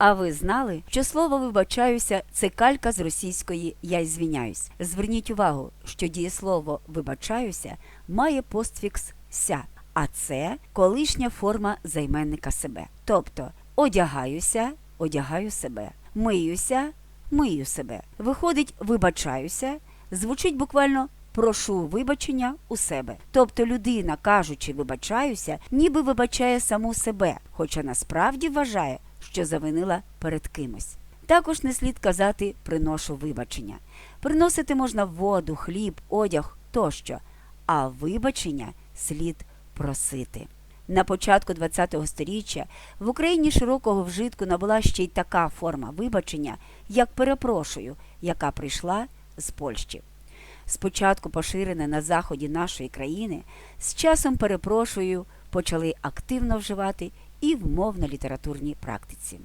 А ви знали, що слово вибачаюся це калька з російської я звіняюсь. Зверніть увагу, що дієслово вибачаюся має постфікс ся, а це колишня форма займенника себе. Тобто одягаюся, одягаю себе, миюся, мию себе. Виходить, вибачаюся, звучить буквально прошу вибачення у себе. Тобто людина, кажучи вибачаюся, ніби вибачає саму себе, хоча насправді вважає, що завинила перед кимось. Також не слід казати приношу вибачення. Приносити можна воду, хліб, одяг тощо, а вибачення слід просити. На початку ХХ століття в Україні широкого вжитку набула ще й така форма вибачення, як перепрошую, яка прийшла з Польщі. Спочатку поширене на заході нашої країни, з часом перепрошую почали активно вживати і в мовно-літературній практиці.